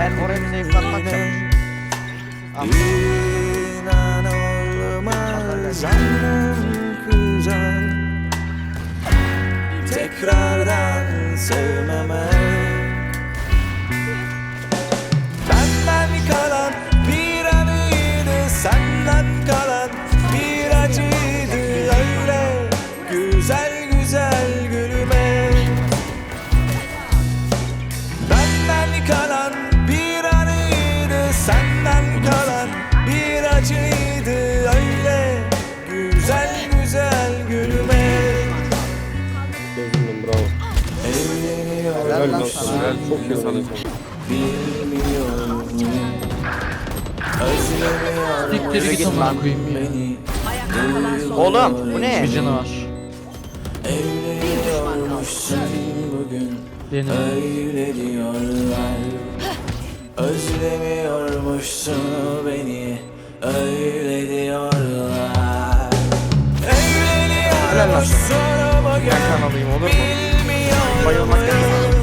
Sen oraya bir zayıflatmak çalışıyorum. İnan olmaz Tekrardan sevmeme Helal. Çok iyi bilmiyorum Siktir git amına koyayım ya. Oğlum bu ne? Bir canı var. Evleniyormuşsun bugün Benim. Öyle diyorlar Özlemiyormuşsun beni Öyle diyorlar Ben kan alayım olur mu? Bayılmak yok.